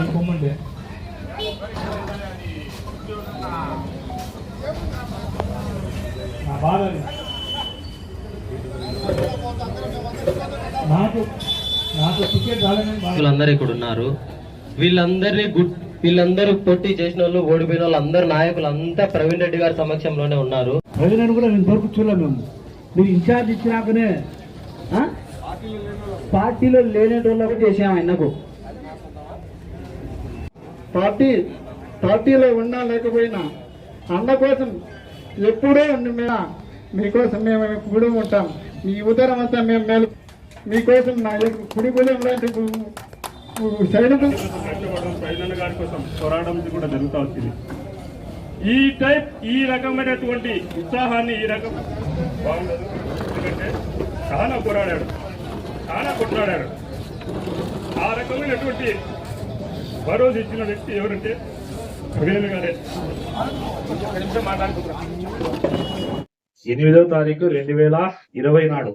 ఈ పొమ్మండి నా బాధ అది. నాకు నాకు టికెట్ రాలేదని బాధ. నాయకులందరూ ఇక్కడ ఉన్నారు. వీళ్ళందరినీ గుడ్ వీళ్ళందరూ పోటీ చేసిన వాళ్ళు ఓడిపోయిన వాళ్ళు అందరు నాయకులు అంతా ప్రవీణ్ రెడ్డి గారి సమక్షంలోనే ఉన్నారు. ప్రజలను కూడా నేను వరకు చూడలేము మేము. మీరు ఇన్ఛార్జ్ ఇచ్చినాకనే ఆ? పార్టీలో లేనేటోళ్ళకు చేసాం ఆయనకు. పార్టీ పార్టీలో ఉన్నా లేకపోయినా అన్న కోసం ఎప్పుడూ ఉండి మేము? మీకోసం మేము కూడా ఉంటాం? మీ ఉదరం అంతా మేము మేలు. మీకోసం నా యొక్క కుడి భుజం లాంటి సైనికులు. కష్టపడడం గారి కోసం పోరాటం కూడా జరుగుతూ వచ్చింది. ఈ టైప్ ఈ రకమైనటువంటి ఉత్సాహాన్ని ఈ రకం బాగుండదు. ఎందుకంటే చాలా పోరాడాడు. చాలా కొట్లాడాడు. ఆ రకమైనటువంటి భరోసా ఇచ్చిన వ్యక్తి ఎవరంటే ప్రవీణ్ గారే. ఎనిమిదవ తారీఖు రెండు వేల ఇరవై నాడు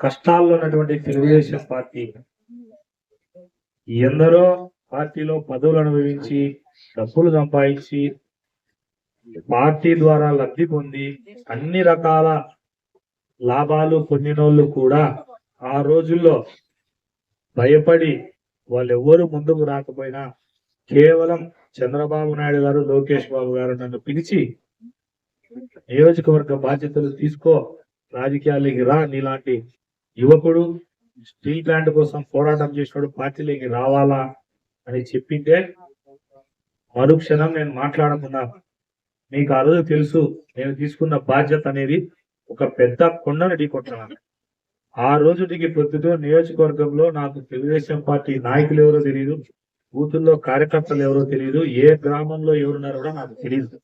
కష్టాల్లో ఉన్నటువంటి తెలుగుదేశం పార్టీ ఎందరో పార్టీలో పదవులు అనుభవించి డబ్బులు సంపాదించి పార్టీ ద్వారా లబ్ధి పొంది అన్ని రకాల లాభాలు పొందినోళ్ళు కూడా ఆ రోజుల్లో భయపడి వాళ్ళు ఎవరు ముందుకు రాకపోయినా కేవలం చంద్రబాబు నాయుడు గారు లోకేష్ బాబు గారు నన్ను పిలిచి నియోజకవర్గ బాధ్యతలు తీసుకో రాజకీయాలకి రా నీలాంటి యువకుడు స్టీల్ ప్లాంట్ కోసం పోరాటం చేసినాడు పార్టీలోకి రావాలా అని చెప్పింటే మరుక్షణం నేను మాట్లాడకుండా మీకు ఆ రోజు తెలుసు నేను తీసుకున్న బాధ్యత అనేది ఒక పెద్ద కొండను ఢీకొట్టాను ఆ రోజుటికి పొద్దుతో నియోజకవర్గంలో నాకు తెలుగుదేశం పార్టీ నాయకులు ఎవరో తెలియదు బూతుల్లో కార్యకర్తలు ఎవరో తెలియదు ఏ గ్రామంలో ఎవరున్నారో కూడా నాకు తెలియదు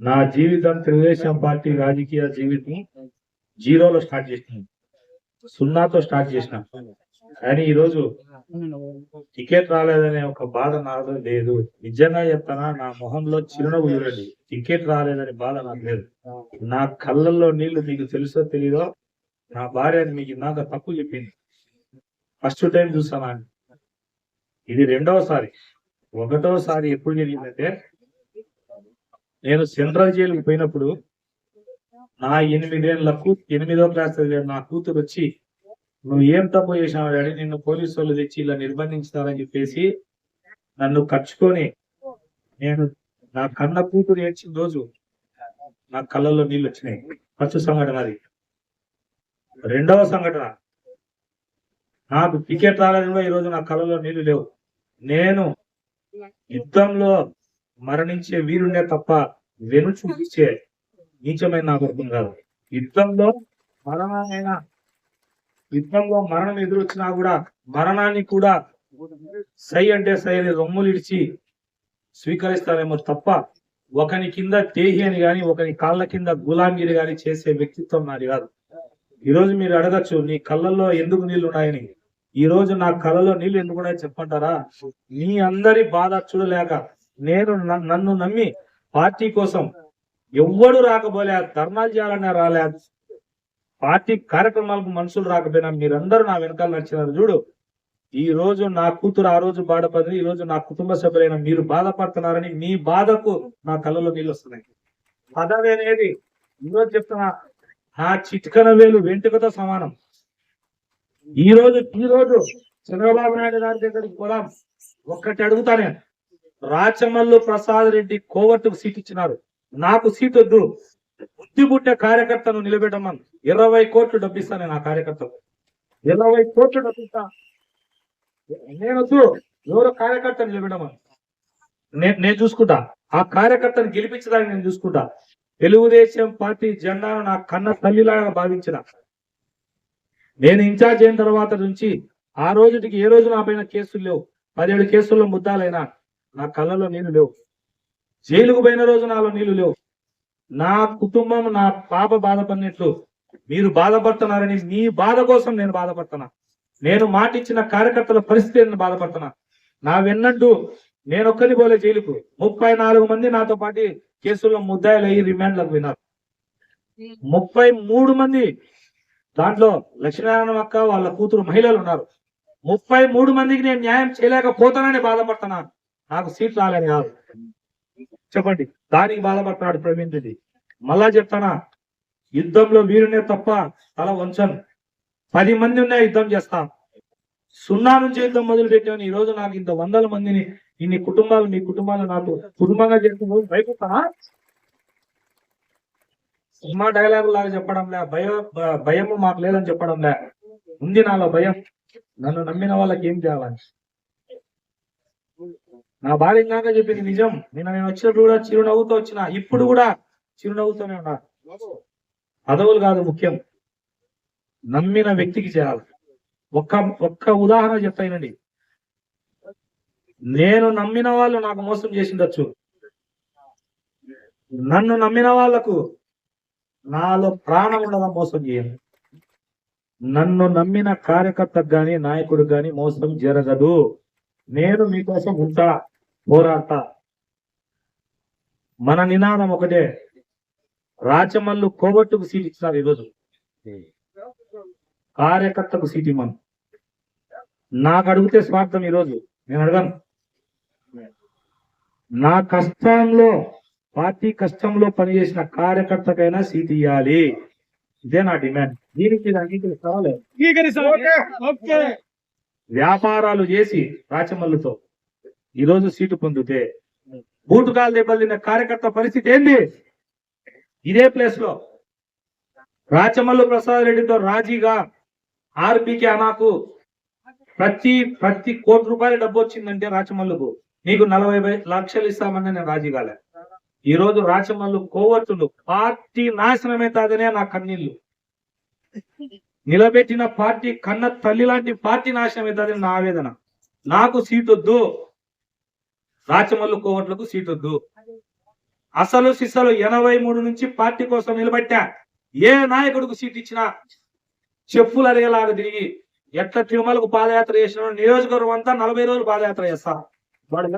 నా జీవితం తెలుగుదేశం పార్టీ రాజకీయ జీవితం జీరోలో స్టార్ట్ చేసినాను సున్నాతో స్టార్ట్ చేసిన. కానీ ఈ రోజు టికెట్ రాలేదనే ఒక బాధ నాలో లేదు. నిజంగా చెప్తానా నా మొహంలో చిరునవ్వు చూడండి. టికెట్ రాలేదనే బాధ నాకు లేదు. నా కళ్ళల్లో నీళ్ళు మీకు తెలుసో తెలీదో నా భార్య అది మీకు ఇందాక తప్పు చెప్పింది. ఫస్ట్ టైం చూసానా అని. ఇది రెండవసారి. ఒకటోసారి ఎప్పుడు జరిగిందంటే నేను సెంట్రల్ జైలుకి పోయినప్పుడు నా ఎనిమిదేళ్ళకు ఎనిమిదో క్లాస్ చదివే నా కూతురు వచ్చి నువ్వు ఏం తప్పు చేసినావు డాడీ? నిన్ను పోలీసు వాళ్ళు తెచ్చి ఇలా నిర్బంధించినారని చెప్పేసి నన్ను కచ్చుకొని నేను నా కన్న కూతురు ఏడ్చిన రోజు నా కళ్ళల్లో నీళ్ళు వచ్చినాయి. ఖర్చు సంఘటన అది రెండవ సంఘటన. నాకు టికెట్ రాలేదు ఈ ఈరోజు నా కళ్ళలో నీళ్ళు లేవు. నేను యుద్ధంలో మరణించే వీరుండే తప్ప వెను చూపించే నీచమైన నాకు అర్థం కాదు. యుద్ధంలో మరణమైన యుద్ధంలో మరణం ఎదురొచ్చినా కూడా మరణాన్ని కూడా సై అంటే సై అని రొమ్ములు ఇడిచి స్వీకరిస్తారేమో తప్ప ఒకని కింద తేహి అని గాని ఒకని కాళ్ళ కింద గులాంగిరి గాని చేసే వ్యక్తిత్వం నాది కాదు. ఈ రోజు మీరు అడగచ్చు నీ కళ్ళల్లో ఎందుకు నీళ్ళు ఉన్నాయని. ఈ రోజు నా కళ్ళలో నీళ్ళు ఎందుకు ఉన్నాయని చెప్పంటారా మీ అందరి బాధ చూడలేక నేను నన్ను నమ్మి పార్టీ కోసం ఎవ్వడు రాకపోలే ధర్నాలు చేయాలన్నా రాలే. పార్టీ కార్యక్రమాలకు మనుషులు రాకపోయినా మీరందరూ నా వెనకాల నచ్చినారు చూడు ఈ రోజు నా కూతురు ఆ రోజు బాధపడింది ఈ రోజు నా కుటుంబ సభ్యులైన మీరు బాధపడుతున్నారని మీ బాధకు నా కళ్ళలో నీళ్ళు వస్తున్నాయి. పదవి అనేది ఈ రోజు చెప్తున్నా ఆ చిట్కన వేలు వెంటుకతో సమానం. ఈ రోజు ఈ రోజు చంద్రబాబు నాయుడు గారి దగ్గరికి పోదాం. ఒక్కటి అడుగుతానే రాచమల్లు ప్రసాద్ రెడ్డి కోవట్టుకు సీట్ ఇచ్చినారు. నాకు సీట్ వద్దు. బుద్ధి పుట్టే కార్యకర్తను నిలబెట్టమని. ఇరవై కోట్లు డబ్బిస్తా నేను ఆ కార్యకర్తకు. ఇరవై కోట్లు డబ్బిస్తా. నేను వద్దు. ఎవరో కార్యకర్త నిలబెట్టమని. నేను నేను చూసుకుంటా. ఆ కార్యకర్తను గెలిపించడానికి నేను చూసుకుంటా. తెలుగుదేశం పార్టీ జెండాను నా కన్న తల్లిలాగా భావించిన. నేను ఇన్ఛార్జ్ అయిన తర్వాత నుంచి ఆ రోజుటికి ఏ రోజు నా పైన కేసులు లేవు. పదిహేడు కేసుల్లో ముద్దాలైనా నా కళ్ళలో నీళ్ళు లేవు. జైలుకు పోయిన రోజు నాలో నీళ్ళు లేవు. నా కుటుంబం నా పాప బాధపడినట్లు మీరు బాధపడుతున్నారని మీ బాధ కోసం నేను బాధపడుతున్నా. నేను మాటిచ్చిన కార్యకర్తల పరిస్థితి నేను బాధపడుతున్నా. నా వెన్నట్టు నేను ఒక్కరిని పోలే జైలుకు. ముప్పై నాలుగు మంది నాతో పాటు కేసుల్లో ముద్దాయిలు అయ్యి రిమాండ్లకు పోయినారు. ముప్పై మూడు మంది దాంట్లో లక్ష్మీనారాయణ అక్క వాళ్ళ కూతురు మహిళలు ఉన్నారు. ముప్పై మూడు మందికి నేను న్యాయం చేయలేకపోతానని బాధపడుతున్నాను. నాకు సీట్ రాలేదు కాదు చెప్పండి దానికి బాధపడుతున్నాడు ప్రవీణ్ రెడ్డి. మళ్ళా చెప్తానా యుద్ధంలో వీరునే తప్ప తల వంచను. పది మంది ఉన్నాయి యుద్ధం చేస్తాను సున్నా నుంచి యుద్ధం మొదలు ఈ రోజు నాకు ఇంత వందల మందిని ఇన్ని కుటుంబాలు మీ కుటుంబాలు నాకు కుటుంబంగా చేసుకుని భయపడతా? సినిమా డైలాగ్ లాగా చెప్పడం లే. భయ భయం మాకు లేదని చెప్పడం లే. ఉంది నాలో భయం. నన్ను నమ్మిన వాళ్ళకి ఏం చేయాలని? నా భార్య ఇందాక చెప్పింది నిజం. నిన్న నేను వచ్చినప్పుడు కూడా చిరునవ్వుతో వచ్చిన ఇప్పుడు కూడా చిరునవ్వుతోనే ఉన్నా. పదవులు కాదు ముఖ్యం. నమ్మిన వ్యక్తికి చేయాలి ఒక్క ఒక్క ఉదాహరణ చెప్తానండి. నేను నమ్మిన వాళ్ళు నాకు మోసం చేసిండొచ్చు. నన్ను నమ్మిన వాళ్ళకు నాలో ప్రాణం ఉండగా మోసం చేయను. నన్ను నమ్మిన కార్యకర్తకు గాని నాయకుడు గాని మోసం జరగదు. నేను మీకోసం ఉంటా పోరాడతా. మన నినాదం ఒకటే. రాచమల్లు కోవట్టుకు సీట్ ఇచ్చినారు ఈరోజు. కార్యకర్తకు సీట్ ఇమ్మను. నాకు అడిగితే స్వార్థం ఈరోజు. నేను అడగను. నా కష్టంలో పార్టీ కష్టంలో పనిచేసిన కార్యకర్తకైనా సీట్ ఇవ్వాలి ఇదే నా డిమాండ్. దీనికి ఇది అంగీకరిస్తావా వ్యాపారాలు చేసి రాచమల్లుతో ఈరోజు సీటు పొందితే బూటుకాలు దెబ్బలు తిన్న కార్యకర్త పరిస్థితి ఏంది? ఇదే ప్లేస్లో రాచమల్లు ప్రసాద్ రెడ్డితో రాజీగా ఆర్బీకి అనాకు ప్రతి ప్రతి కోటి రూపాయల డబ్బు వచ్చిందంటే రాచమల్లుకు. నీకు నలభై లక్షలు ఇస్తామని నేను రాజీ కాలే. ఈ రోజు రాచమల్లు కోవట్టులు పార్టీ నాశనమైతాదనే నా కన్నీళ్ళు నిలబెట్టిన పార్టీ కన్న తల్లి లాంటి పార్టీ నాశనం అవుతుందని నా ఆవేదన. నాకు సీట్ వద్దు రాచమల్లు కోవట్లకు సీట్ వద్దు అసలు సిసలు ఎనభై మూడు నుంచి పార్టీ కోసం నిలబెట్టా ఏ నాయకుడికి సీట్ ఇచ్చినా చెప్పులు అరిగేలాగా తిరిగి ఎట్లా తిరుమలకు పాదయాత్ర చేసిన నియోజకవర్గం అంతా నలభై రోజులు పాదయాత్ర చేస్తా. వాడు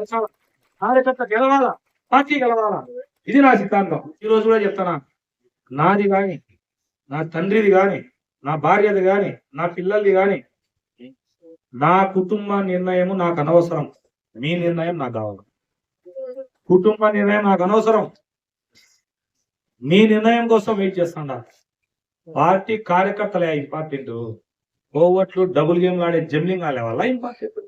కార్యకర్త గెలవాలా? పార్టీ గెలవాలా? ఇది నా సిద్ధాంతం. ఈ రోజు కూడా చెప్తానా? నాది కాని నా తండ్రిది కాని నా భార్యది కాని నా పిల్లల్ది కాని నా కుటుంబ నిర్ణయము నాకు అనవసరం. మీ నిర్ణయం నాకు కావాలి. కుటుంబ నిర్ణయం నాకు అనవసరం. మీ నిర్ణయం కోసం వెయిట్ చేస్తాడా. పార్టీ కార్యకర్తలే ఇంపార్టెంట్ కోవట్లు డబుల్ గేమ్లు ఆడే జమ్లింగ్ ఆడే వాళ్ళ ఇంపార్టెంట్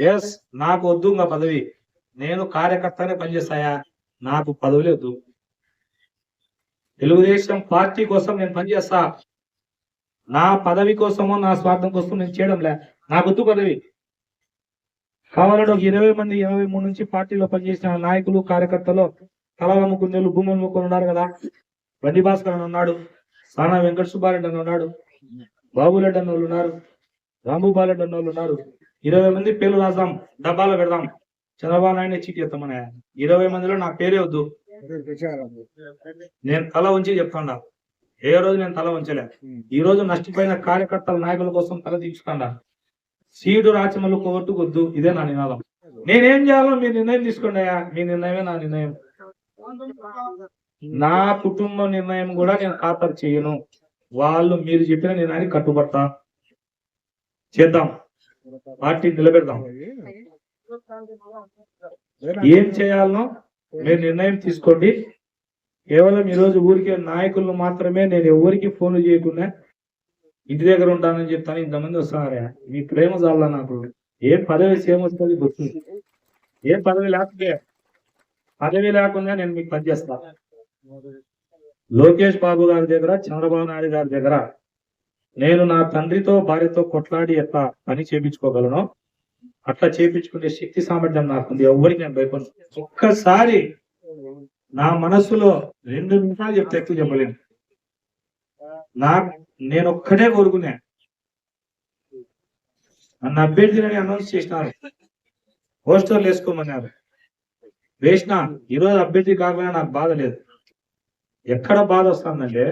ఎస్ నాకు వద్దు ఇంకా పదవి. నేను కార్యకర్తనే పనిచేస్తాయా? నాకు పదవి లేదు. తెలుగుదేశం పార్టీ కోసం నేను పనిచేస్తా. నా పదవి కోసమో నా స్వార్థం కోసం నేను చేయడం లే. నాకు వద్దు పదవి. కావాలంటే ఒక ఇరవై మంది ఇరవై మూడు నుంచి పార్టీలో పనిచేసిన నాయకులు కార్యకర్తలు తలవమ్ముకునేలు భూములు అమ్ముకుని ఉన్నారు కదా. బండి భాస్కర్ అని ఉన్నాడు. సానా వెంకట సుబ్బారెడ్డి అని ఉన్నాడు. బాబురెడ్డి అన్న వాళ్ళు ఉన్నారు రాంభూపాలెడ్డి అన్న వాళ్ళు ఉన్నారు ఇరవై మంది పేర్లు రాద్దాం డబ్బాలో పెడదాం. చంద్రబాబు నాయుడు చీటి ఎత్తామనే ఇరవై మందిలో నా పేరే వద్దు. నేను తల ఉంచి చెప్తాడా. ఏ రోజు నేను తల ఉంచలే ఈ రోజు నష్టపోయిన కార్యకర్తల నాయకుల కోసం తల దించుతాడా సీడు రాచమలు కొట్టుకొద్దు వద్దు ఇదే నా నినాదం. నేనేం చేయాలో మీ నిర్ణయం తీసుకోండి అయ్యా. మీ నిర్ణయమే నా నిర్ణయం. నా కుటుంబ నిర్ణయం కూడా నేను ఖాతరు చేయను. వాళ్ళు మీరు చెప్పిన అని కట్టుబడతా. చేద్దాం. పార్టీ నిలబెడదాం. ఏం చేయాలనో మీరు నిర్ణయం తీసుకోండి. కేవలం ఈ రోజు ఊరికే నాయకులను మాత్రమే నేను ఎవరికి ఫోన్లు చేయకుండా ఇంటి దగ్గర ఉంటానని చెప్తాను. ఇంతమంది వస్తున్నారా? మీ ప్రేమ చాలా నాకు? ఏ పదవి సేమ్ గుర్తు. ఏ పదవి లేకపోతే పదవి లేకుండా నేను మీకు పనిచేస్తాను లోకేష్ బాబు గారి దగ్గర చంద్రబాబు నాయుడు గారి దగ్గర నేను నా తండ్రితో భార్యతో కొట్లాడి ఎట్లా పని చేపించుకోగలను అట్లా చేపించుకునే శక్తి సామర్థ్యం నాకుంది. ఎవరికి నేను భయపడు ఒక్కసారి నా మనసులో రెండు నిమిషాలు చెప్తే ఎక్కువ చెప్పలేను. నా నేను ఒక్కటే కోరుకునే. నన్ను అభ్యర్థిని అనౌన్స్ చేసినారు. పోస్టర్లు వేసుకోమన్నారు. వేసిన ఈరోజు అభ్యర్థి కాకుండా నాకు బాధ లేదు. ఎక్కడ బాధ వస్తుందంటే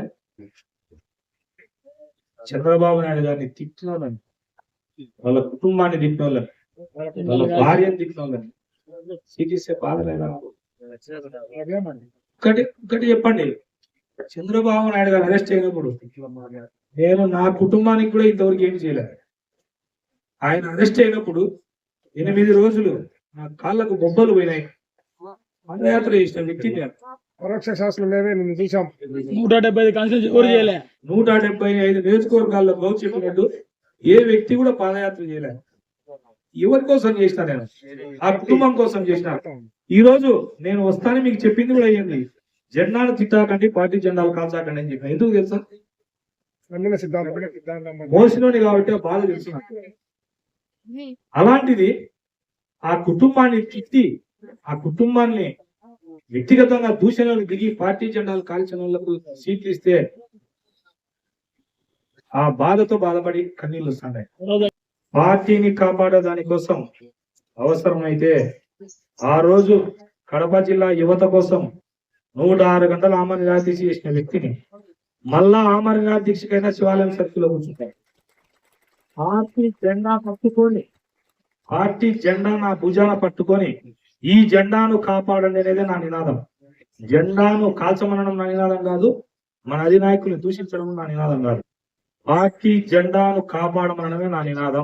చంద్రబాబు నాయుడు గారిని తిట్టిన వాళ్ళని వాళ్ళ కుటుంబాన్ని తిట్టిన వాళ్ళని వాళ్ళ భార్యను తిట్టిన వాళ్ళని సిటీసే బాధ లేదా ఒకటి ఒకటి చెప్పండి. చంద్రబాబు నాయుడు గారు అరెస్ట్ అయినప్పుడు నేను నా కుటుంబానికి కూడా ఇంతవరకు ఏం చేయలేదు ఆయన అరెస్ట్ అయినప్పుడు ఎనిమిది రోజులు నా కాళ్ళకు బొబ్బలు పోయినాయి. పాదయాత్ర చేసిన వ్యక్తి నేను. పరోక్ష శాసనం మేమే నిన్ను చూసాం నూట డెబ్బై ఐదు కాన్స్టిట్యూన్సీ ఎవరు చేయలే? నూట డెబ్బై ఐదు నియోజకవర్గాల్లో గౌ చెప్పినట్టు ఏ వ్యక్తి కూడా పాదయాత్ర చేయలేదు ఎవరి కోసం చేసిన నేను? ఆ కుటుంబం కోసం చేసిన? ఈ రోజు నేను వస్తానని మీకు చెప్పింది కూడా అయ్యింది. జెండాను తిట్టాకండి పార్టీ జెండాలు కాల్చాకండి అని చెప్పిన ఎందుకు తెలుసా? నమ్మిన సిద్ధాంతం సిద్ధాంతం మోసినోని కాబట్టి బాధ తెలుసు. అలాంటిది ఆ కుటుంబాన్ని తిట్టి ఆ కుటుంబాన్ని వ్యక్తిగతంగా దూషణలు దిగి పార్టీ జెండాలు కాల్చిన వాళ్ళకు సీట్లు ఇస్తే ఆ బాధతో బాధపడి కన్నీళ్ళు వస్తున్నాయి. పార్టీని కాపాడే దానికోసం అవసరమైతే ఆ రోజు కడప జిల్లా యువత కోసం నూట ఆరు గంటల ఆమరణ నిరాదీక్ష చేసిన వ్యక్తిని మళ్ళా ఆమరణ నిరాదీక్షకైనా శివాలయం సర్కిల్లో కూర్చుంటాయి పార్టీ జెండా పట్టుకొని పార్టీ జెండా నా భుజాన పట్టుకొని ఈ జెండాను కాపాడండి అనేది నా నినాదం. జెండాను కాల్చమనడం నా నినాదం కాదు మన అధినాయకుల్ని దూషించడం నా నినాదం కాదు. పార్టీ జెండాను కాపాడమనడమే నా నినాదం.